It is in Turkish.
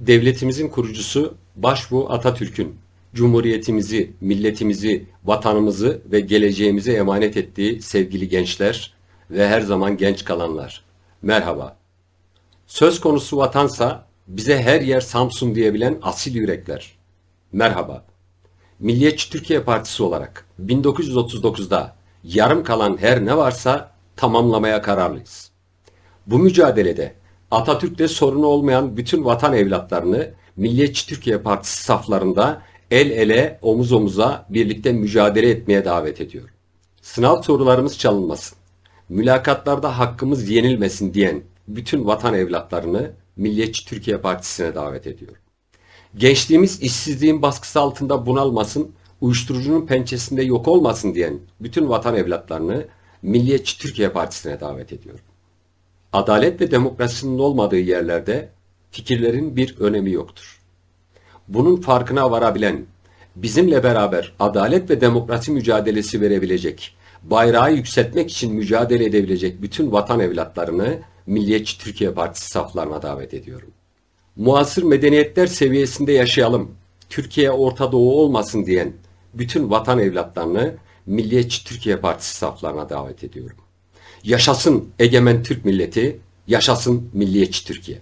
Devletimizin kurucusu Başbuğ Atatürk'ün Cumhuriyetimizi, milletimizi, vatanımızı ve geleceğimize emanet ettiği sevgili gençler ve her zaman genç kalanlar. Merhaba. Söz konusu vatansa bize her yer Samsun diyebilen asil yürekler. Merhaba. Milliyetçi Türkiye Partisi olarak 1939'da yarım kalan her ne varsa tamamlamaya kararlıyız. Bu mücadelede Atatürk'te sorunu olmayan bütün vatan evlatlarını Milliyetçi Türkiye Partisi saflarında el ele, omuz omuza birlikte mücadele etmeye davet ediyorum. Sınav sorularımız çalınmasın. Mülakatlarda hakkımız yenilmesin diyen bütün vatan evlatlarını Milliyetçi Türkiye Partisi'ne davet ediyorum. Gençliğimiz işsizliğin baskısı altında bunalmasın, uyuşturucunun pençesinde yok olmasın diyen bütün vatan evlatlarını Milliyetçi Türkiye Partisi'ne davet ediyorum. Adalet ve demokrasinin olmadığı yerlerde fikirlerin bir önemi yoktur. Bunun farkına varabilen, bizimle beraber adalet ve demokrasi mücadelesi verebilecek, bayrağı yükseltmek için mücadele edebilecek bütün vatan evlatlarını Milliyetçi Türkiye Partisi saflarına davet ediyorum. Muasır medeniyetler seviyesinde yaşayalım, Türkiye Orta Doğu olmasın diyen bütün vatan evlatlarını Milliyetçi Türkiye Partisi saflarına davet ediyorum. Yaşasın egemen Türk milleti, yaşasın milliyetçi Türkiye.